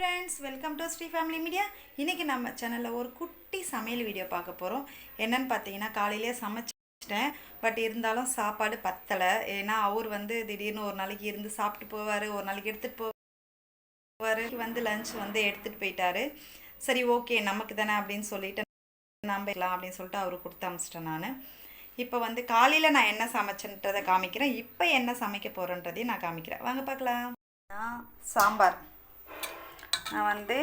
Friends welcome to Sri family media இன்றைக்கி நம்ம சேனலில் ஒரு குட்டி சமையல் வீடியோ பார்க்க போகிறோம் என்னன்னு பார்த்தீங்கன்னா காலையிலே சமைச்சிட்டேன். பட் இருந்தாலும் சாப்பாடு பத்தலை. ஏன்னா அவர் வந்து திடீர்னு ஒரு நாளைக்கு இருந்து சாப்பிட்டு போவார் ஒரு நாளைக்கு எடுத்துகிட்டு போவார். வந்து லஞ்ச் வந்து எடுத்துகிட்டு போயிட்டாரு. சரி ஓகே நமக்கு தானே அப்படின்னு சொல்லிட்டு நம்பலாம் அப்படின்னு சொல்லிட்டு அவருக்கு கொடுத்து அமிச்சிட்டேன் நான். இப்போ வந்து காலையில் நான் என்ன சமைச்சேன்றதை காமிக்கிறேன். இப்போ என்ன சமைக்க போகிறேன்றதையும் நான் காமிக்கிறேன். வாங்க பார்க்கலாம். சாம்பார். நான் வந்து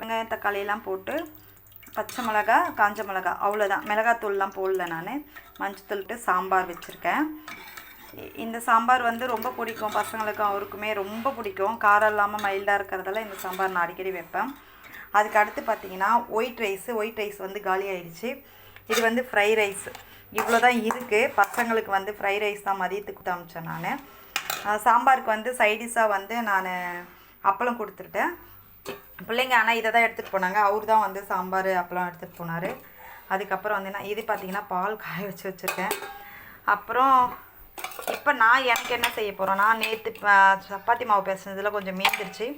வெங்காயம் தக்காளியெல்லாம் போட்டு பச்சை மிளகா காஞ்ச மிளகா அவ்வளோதான் மிளகாத்தூள்லாம் போடல நான். மஞ்சத்தூள்ட்டு சாம்பார் வச்சுருக்கேன். இந்த சாம்பார் வந்து ரொம்ப பிடிக்கும். பசங்களுக்கும் அவருக்குமே ரொம்ப பிடிக்கும். காரம் இல்லாமல் மைல்டாக இருக்கிறதால இந்த சாம்பார் நான் அடிக்கடி வைப்பேன். அதுக்கு அடுத்து பார்த்தீங்கன்னா ஒயிட் ரைஸு ஒயிட் ரைஸ் வந்து காலி ஆயிடுச்சு. இது வந்து ஃப்ரை ரைஸ் இவ்வளோ தான் இருக்குது பசங்களுக்கு வந்து ஃப்ரை ரைஸ் தான் மதியத்துக்கு அமிச்சேன் நான். சாம்பாருக்கு வந்து சைடிஷாக வந்து நான் அப்பளம் கொடுத்துருட்டேன் பிள்ளைங்க ஆனால் இதை தான் எடுத்துகிட்டு போனாங்க. அவர் தான் வந்து சாம்பார் அப்பளம் எடுத்துகிட்டு போனார். அதுக்கப்புறம் வந்து நான் இது பார்த்தீங்கன்னா பால் காய வச்சு வச்சுருக்கேன். அப்புறம் இப்போ நான் எனக்கு என்ன செய்ய போகிறேன் நான் நேற்று சப்பாத்தி மாவு பேசுனதில் கொஞ்சம் மீந்துருச்சு.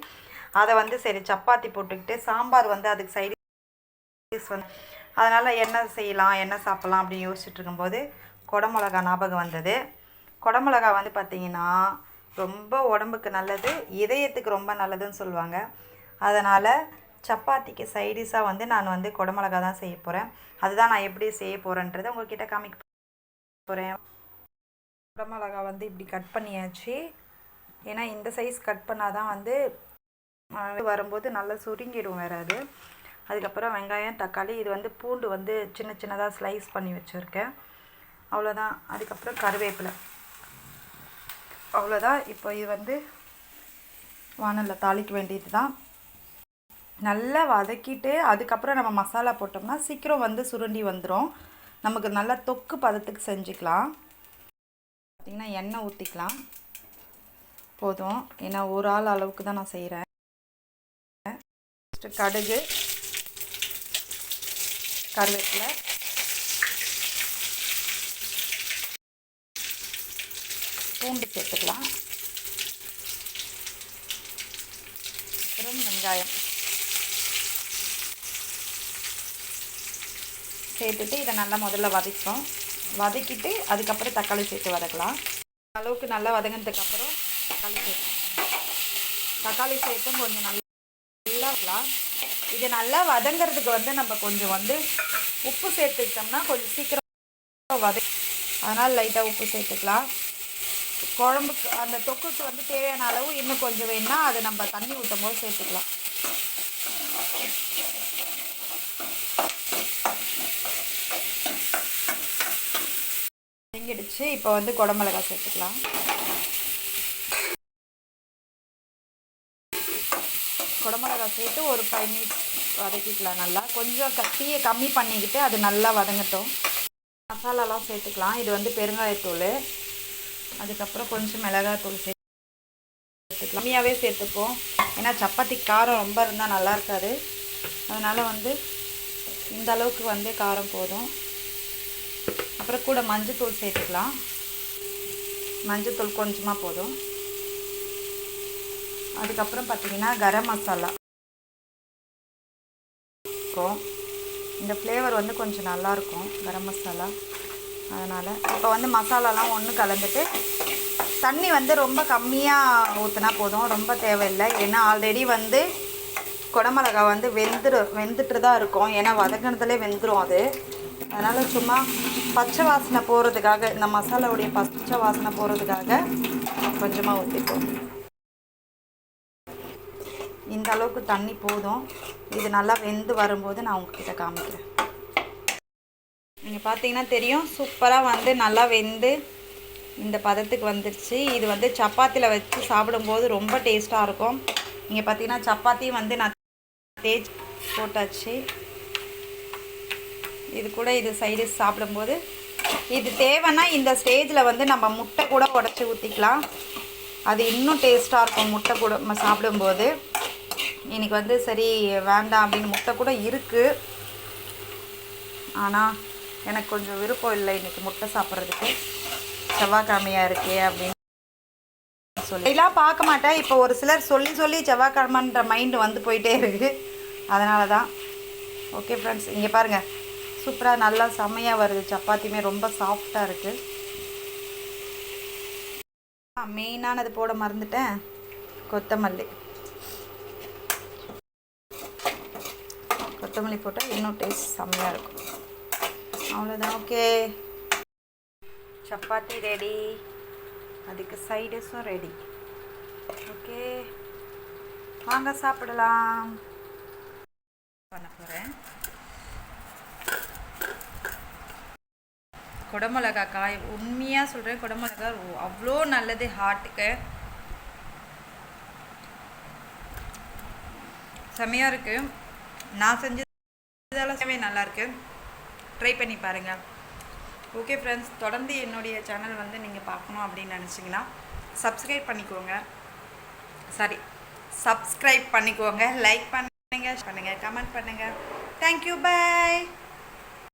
அதை வந்து சரி சப்பாத்தி போட்டுக்கிட்டு சாம்பார் வந்து அதுக்கு சைடு வந்து அதனால் என்ன செய்யலாம் என்ன சாப்பிட்லாம் அப்படின்னு யோசிச்சுட்டு இருக்கும்போது குடமிளகா ஞாபகம் வந்தது. குடமிளகா வந்து பார்த்திங்கன்னா ரொம்ப உடம்புக்கு நல்லது இதயத்துக்கு ரொம்ப நல்லதுன்னு சொல்லுவாங்க. அதனால் சப்பாத்திக்கு சைடிஷாக வந்து நான் வந்து குடமிளகா தான் செய்ய போகிறேன் அதுதான் நான் எப்படி செய்ய போகிறேன்றதை உங்ககிட்ட காமிக்க போகிறேன் குடமிளகா வந்து இப்படி கட் பண்ணியாச்சு. ஏன்னா இந்த சைஸ் கட் பண்ணால் தான் வந்து வரும்போது நல்லா சுருங்கிடும் வேறு அது. அதுக்கப்புறம் வெங்காயம் தக்காளி இது வந்து பூண்டு வந்து சின்ன சின்னதாக ஸ்லைஸ் பண்ணி வச்சுருக்கேன். அவ்வளோதான் அதுக்கப்புறம் கருவேப்பிலை. அவ்வளோதான் இப்போ இது வந்து வானலில் தாளிக்க வேண்டியது தான் நல்லா வதக்கிட்டு அதுக்கப்புறம் நம்ம மசாலா போட்டோம்னா சீக்கிரம் வந்து சுருண்டி வந்துடும் நமக்கு நல்லா தொக்கு பதத்துக்கு செஞ்சுக்கலாம். பார்த்திங்கன்னா எண்ணெய் ஊற்றிக்கலாம் போதும். ஏன்னா ஒரு ஆள் அளவுக்கு தான் நான் செய்கிறேன் ஃபஸ்ட்டு கடுகு கருவேப்பிலை பூண்டு சேர்த்துக்கலாம். அப்புறம் வெங்காயம். சேர்த்துட்டு இதை நல்லா முதல்ல வதக்கும் வதக்கிட்டு அதுக்கப்புறம் தக்காளி சேர்த்து வதக்கலாம். அளவுக்கு நல்லா வதங்கினதுக்கப்புறம் தக்காளி சேர்த்து தக்காளி சேர்த்தும் கொஞ்சம் நல்லா நல்லா இருக்கலாம் இது நல்லா வதங்கிறதுக்கு வந்து நம்ம கொஞ்சம் வந்து உப்பு சேர்த்துக்கிட்டோம்னா கொஞ்சம் சீக்கிரம் வத அதனால் லைட்டாக உப்பு சேர்த்துக்கலாம். குழம்புக்கு அந்த தொக்குக்கு வந்து தேவையான அளவு இன்னும் கொஞ்சம் வேணுன்னா அதை நம்ம தண்ணி ஊற்றும் போது சேர்த்துக்கலாம். வதங்கிடுச்சு இப்போ வந்து குடமிளகாய் சேர்த்துக்கலாம். குடமிளகாய் சேர்த்து ஒரு ஃபைவ் மினிட்ஸ் வதக்கிக்கலாம் நல்லா. கொஞ்சம் கத்தியை கம்மி பண்ணிக்கிட்டு அது நல்லா வதங்கட்டும். மசாலாலாம் சேர்த்துக்கலாம். இது வந்து பெருங்காயத்தூள். அதுக்கப்புறம் கொஞ்சம் மிளகாத்தூள் சேர்த்து கம்மியாகவே சேர்த்துப்போம். ஏன்னா சப்பாத்தி காரம் ரொம்ப இருந்தால் நல்லா இருக்காது. அதனால் வந்து இந்த அளவுக்கு வந்து காரம் போதும். அப்புறம் கூட மஞ்சத்தூள் சேர்த்துக்கலாம். மஞ்சத்தூள் கொஞ்சமாக போதும். அதுக்கப்புறம் பார்த்தீங்கன்னா கரம் மசாலா. இருக்கும். இந்த ஃப்ளேவர் வந்து கொஞ்சம் நல்லாயிருக்கும் கரம் மசாலா. அதனால் இப்போ வந்து மசாலாலாம் ஒன்று கலந்துட்டு தண்ணி வந்து ரொம்ப கம்மியாக ஊற்றினா போதும் ரொம்ப தேவையில்லை. ஏன்னா ஆல்ரெடி வந்து குடமிளகா வந்து வெந்துடு வெந்துட்டு தான் இருக்கும். ஏன்னா வதங்கினதுலே வெந்துடும் அது. அதனால் சும்மா பச்சை வாசனை போகிறதுக்காக இந்த மசாலாவுடைய பச்சை வாசனை போகிறதுக்காக கொஞ்சமாக ஊற்றிப்போம் இந்த அளவுக்கு தண்ணி போதும். இது நல்லா வெந்து வரும்போது நான் உங்ககிட்ட காமிக்கிறேன். நீங்கள் பார்த்தீங்கன்னா தெரியும். சூப்பராக வந்து நல்லா வெந்து இந்த பதத்துக்கு வந்துருச்சு. இது வந்து சப்பாத்தியில் வச்சு சாப்பிடும்போது ரொம்ப டேஸ்ட்டாக இருக்கும். நீங்கள் பார்த்தீங்கன்னா சப்பாத்தி வந்து நான் தேய்ச்சி போட்டாச்சு. இது கூட இது சைடு சாப்பிடும்போது இது தேவைன்னா இந்த ஸ்டேஜில் வந்து நம்ம முட்டை கூட உடச்சி ஊற்றிக்கலாம் அது இன்னும் டேஸ்ட்டாக இருக்கும் முட்டை கூட நம்ம சாப்பிடும்போது. எனக்கு வந்து சரி வேண்டாம் அப்படின்னு முட்டை கூட இருக்குது ஆனால் எனக்கு கொஞ்சம் விருப்பம் இல்லை இன்றைக்கி முட்டை சாப்பிட்றதுக்கு. செவ்வாய்க்கிழமையாக இருக்கே அப்படின்னு சொல்லி. எல்லாம் பார்க்க மாட்டேன். இப்போ ஒரு சிலர் சொல்லி சொல்லி செவ்வாய்க்கிழமன்ற மைண்டு வந்து போயிட்டே இருக்குது அதனால தான் ஓகே ஃப்ரெண்ட்ஸ் இங்கே பாருங்கள் சூப்பராக நல்லா செம்மையாக வருது. சப்பாத்தியுமே ரொம்ப சாஃப்டாக இருக்குது மெயினானது போட மறந்துட்டேன். கொத்தமல்லி. கொத்தமல்லி போட்டால் இன்னும் டேஸ்ட் செம்மையாக இருக்கும். அவ்வளோதான் ஓகே. சப்பாத்தி ரெடி அதுக்கு சைடிஸும் ரெடி ஓகே. வாங்க சாப்பிடலாம். பண்ண போகிறேன் குடமிளகா காய் உண்மையாக சொல்கிறேன் குடமிளகா அவ்வளோ நல்லது ஹார்ட்டுக்கு செம்மையாக இருக்குது நான் செஞ்சதெல்லாம் நல்லா இருக்கு. ட்ரை பண்ணி பாருங்கள் ஓகே ஃப்ரெண்ட்ஸ் தொடர்ந்து என்னுடைய சேனல் வந்து நீங்கள் பார்க்கணும் அப்படின்னு நினச்சிங்கன்னா சப்ஸ்கிரைப் பண்ணிக்கோங்க. சாரி சப்ஸ்கிரைப் பண்ணிக்கோங்க. லைக் பண்ணுங்கள் பண்ணுங்கள் கமெண்ட் பண்ணுங்கள் தேங்க்யூ பை